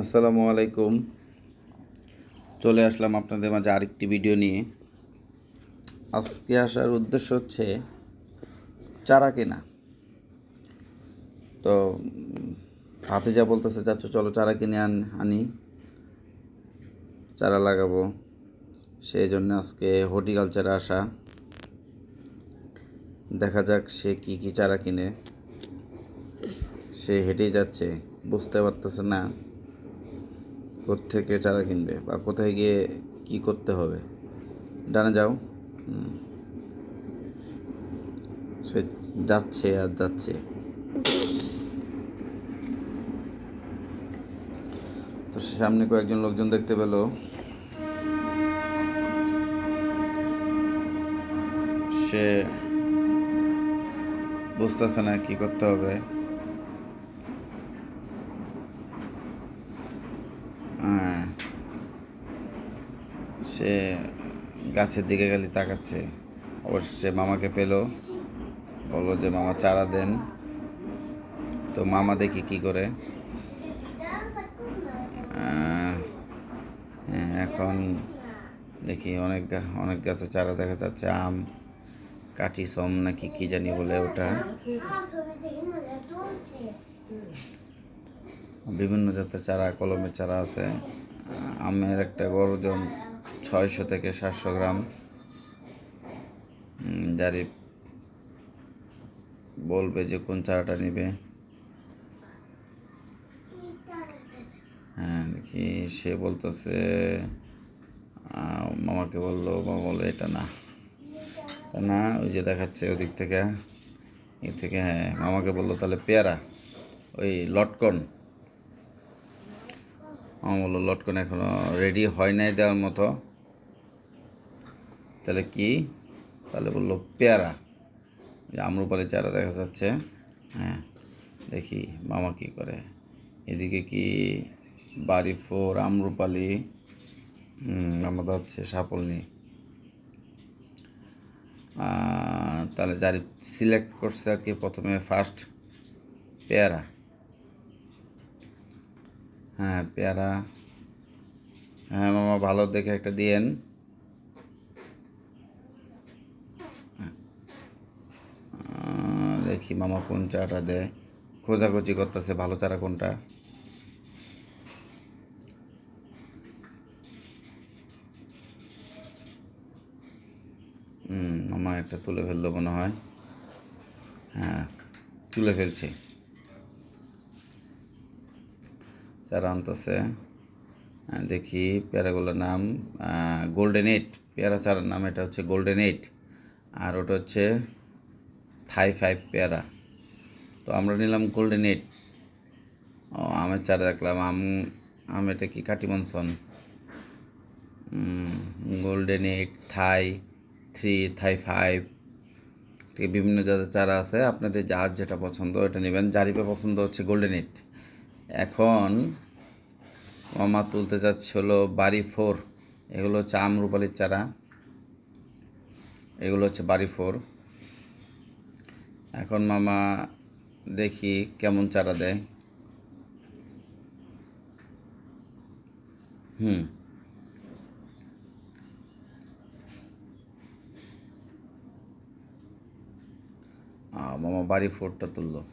আসসালামু আলাইকুম। চলে আসলাম আপনাদের মাঝে আরেকটি ভিডিও নিয়ে। আজকে আসার উদ্দেশ্য হচ্ছে চারা কেনা। তো হাতে যা বলতেছে চাচ্ছ চলো চারা কিনে আন, আনি। চারা লাগাবো। সেই জন্য আজকে হর্টিকালচারে আসা। দেখা যাক সে কি কি চারা কিনে। সে হেঁটেই যাচ্ছে, বুঝতে পারতেছে না। থেকে চারা কিনবে বা কোথায় গিয়ে কি করতে হবে? ডানে যাও। সে যাচ্ছে আর যাচ্ছে। তো সামনে কয়েকজন লোকজন দেখতে পেল। সে বুঝতেছে না কি করতে হবে। সে গাছের দিকে গেলে তাকাচ্ছে। অবশ্য মামাকে পেল। বলল যে মামা চারা দেন। তো মামা দেখি কি করে। হ্যাঁ, এখন দেখি অনেক অনেক গাছে চারা দেখা যাচ্ছে। আম কাঠি সম নাকি কি জানি বলে ওটা। বিভিন্ন জাতের চারা কলমের চারা আছে। আমের একটা গড় ওজন ছয়শো থেকে সাতশো গ্রাম। যারি বলবে যে কোন চারাটা নেবে। হ্যাঁ দেখি, সে বলতেছে মামাকে বলল, মামা বলল, এটা না। তা না, ওই যে দেখাচ্ছে ওদিক থেকে। এ থেকে হ্যাঁ মামাকে বলল, তাহলে পেয়ারা, ওই লটকন। বলল লটকন এখনও রেডি হয় নাই দেওয়ার মতো। তাহলে কি? তাহলে বলল, পেয়ারা। আম্রপালি চারা দেখা যাচ্ছে। হ্যাঁ দেখি মামা কি করে। এদিকে কি? বাড়ি ফোর আম্রপালি আমাদের হচ্ছে সাপলনি। তাহলে যার সিলেক্ট করছে আর কি, প্রথমে ফার্স্ট পেয়ারা। হ্যাঁ পেয়ারা। হ্যাঁ মামা ভালো দেখে একটা দিয়েন। দেখি মামা কোন চাটা দেয়। খোঁজাখুঁজি করতেছে ভালো চারা কোনটা। মামা একটা তুলে ফেলল মনে হয়। হ্যাঁ তুলে ফেলছে। চারা আনতেছে। দেখি পেয়ারাগুলোর নাম গোল্ডেন এইট পেয়ারা চারার নাম, এটা হচ্ছে গোল্ডেন এইট আর ওটা হচ্ছে থাই ফাইভ পেয়ারা। তো আমরা নিলাম গোল্ডেন এইট ও, আমের চারা দেখলাম, আম আম এটা কি কাটিমনসন? Golden eight Thai three Thai five ঠিক, বিভিন্ন জাতের চারা আছে। আপনাদের যার যেটা পছন্দ এটা নেবেন। জারিপে পছন্দ হচ্ছে গোল্ডেন এইট এখন মামা তুলতে যাচ্ছে হলো বাড়ি ফোর। এগুলো হচ্ছে আমরুপালির চারা। এগুলো হচ্ছে বাড়ি ফোর। এখন মামা দেখি কেমন চারা দেয়। হুম। মামা বাড়ি ফোরটা তুললো।